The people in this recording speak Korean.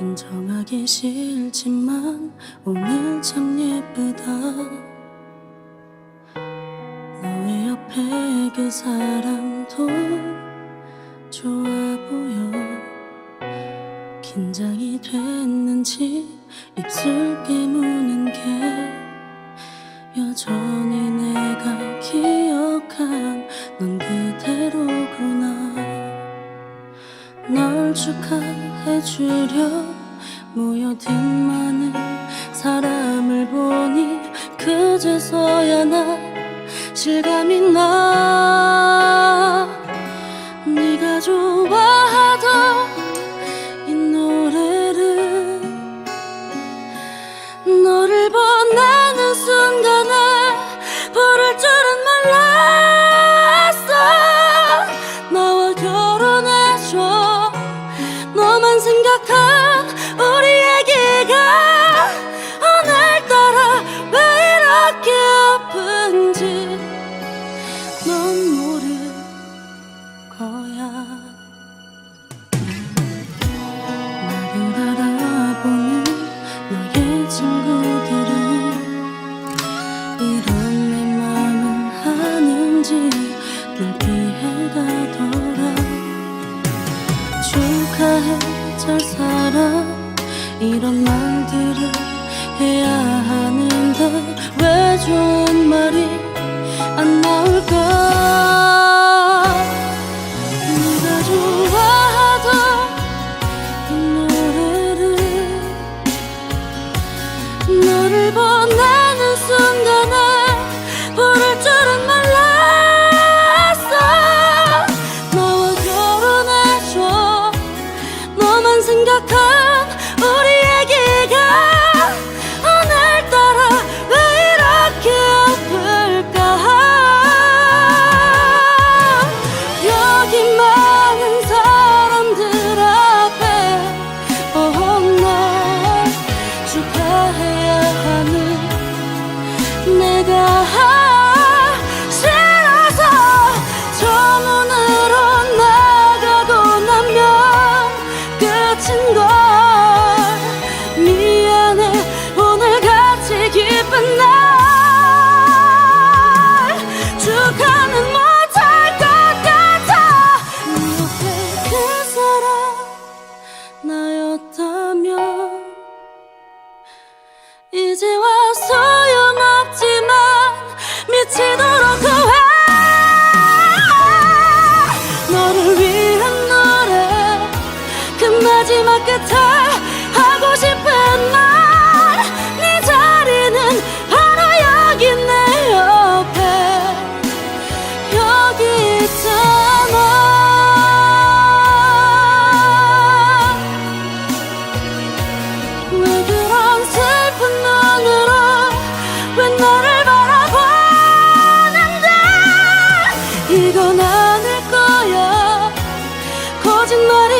인정하기 싫지만 오늘 참 예쁘다. 너의 옆에 그 사람도 좋아 보여. 긴장이 됐는지 입술 깨무는 게 여전히 내가 기억한 넌 그대로구나. 널 축하해주려 모여든 많은 사람을 보니 그제서야 나 실감이 나 거야. 나를 알아보는 너의 친구들은 이런 내 맘을 하는지 널 피해가더라. 축하해 잘 살아. 이런 말들을 해야 하는 생각한 更多 아직 너를